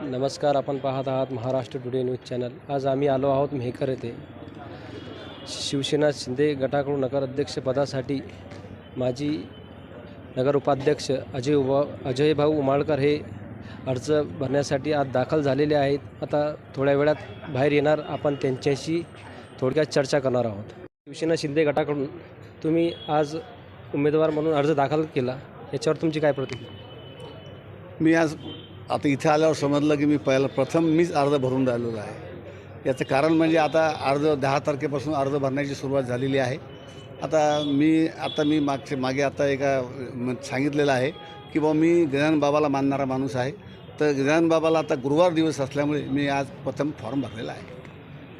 नमस्कार आपण पाहत आहात महाराष्ट्र टुडे न्यूज चॅनल. आज आम्ही आलो आहोत मेहकर येथे. शिवसेना शिंदे गटाकडून नगर अध्यक्षपदासाठी माजी नगर उपाध्यक्ष अजय उभा अजय भाऊ उमाळकर हे अर्ज भरण्यासाठी आज दाखल झालेले आहेत. आता थोड्या वेळात बाहेर येणार आपण त्यांच्याशी थोडक्यात चर्चा करणार आहोत. शिवसेना शिंदे गटाकडून तुम्ही आज उमेदवार म्हणून अर्ज दाखल केला. याच्यावर तुमची काय प्रतिक्रिया? मी आज आता इथे आल्यावर समजलं की मी पहिला प्रथम मीच अर्ज भरून राहिलेलो आहे. याचं कारण म्हणजे आता अर्ज दहा तारखेपासून अर्ज भरण्याची सुरुवात झालेली आहे. आता मी आता मी मागचे मागे आता एका सांगितलेलं आहे की बा मी गजानन बाबाला मानणारा माणूस आहे. तर गजानन बाबाला आता गुरुवार दिवस असल्यामुळे मी आज प्रथम फॉर्म भरलेला आहे.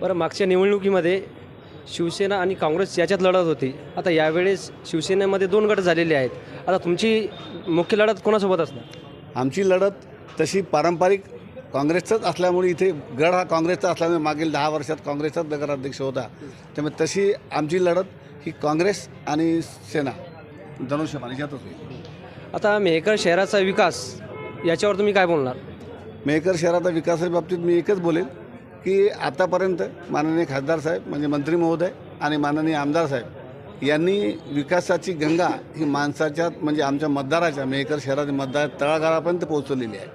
बरं मागच्या निवडणुकीमध्ये शिवसेना आणि काँग्रेस याच्यात लढत होती. आता यावेळेस शिवसेनेमध्ये दोन गट झालेले आहेत. आता तुमची मुख्य लढत कोणासोबत असणार? आमची लढत तशी पारंपरिक काँग्रेसचाच असल्यामुळे इथे गड हा काँग्रेसचा असल्यामुळे मागील दहा वर्षात काँग्रेसचाच नगराध्यक्ष होता. त्यामुळे तशी आमची लढत ही काँग्रेस आणि सेना धनुष्यबाण याच्यातच होईल आता मेहकर शहराचा विकास याच्यावर तुम्ही काय बोलणार? मेहकर शहराचा विकासाच्या बाबतीत मी एकच बोलेल की आतापर्यंत माननीय खासदार साहेब म्हणजे मंत्री महोदय आणि माननीय आमदार साहेब यांनी विकासाची गंगा ही माणसाच्या म्हणजे आमच्या मतदाराच्या म्हणजे मेहकर शहरातील मतदार तळागाळापर्यंत पोहोचवलेली आहे.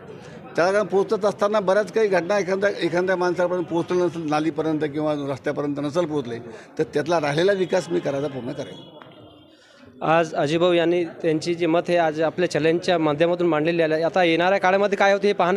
तळागाळ पोहोचत असताना बऱ्याच काही घटना एखाद्या एखाद्या माणसापर्यंत पोहोचलं नसेल नालीपर्यंत किंवा रस्त्यापर्यंत नसेल पोहोचले तर त्यातला राहिलेला विकास मी करायचा पूर्ण करेन. आज अजिभाऊ यांनी त्यांची जे मत हे आज आपल्या चॅलेंजच्या माध्यमातून मांडलेले आहे. आता येणाऱ्या काळामध्ये काय होते हे पाहणं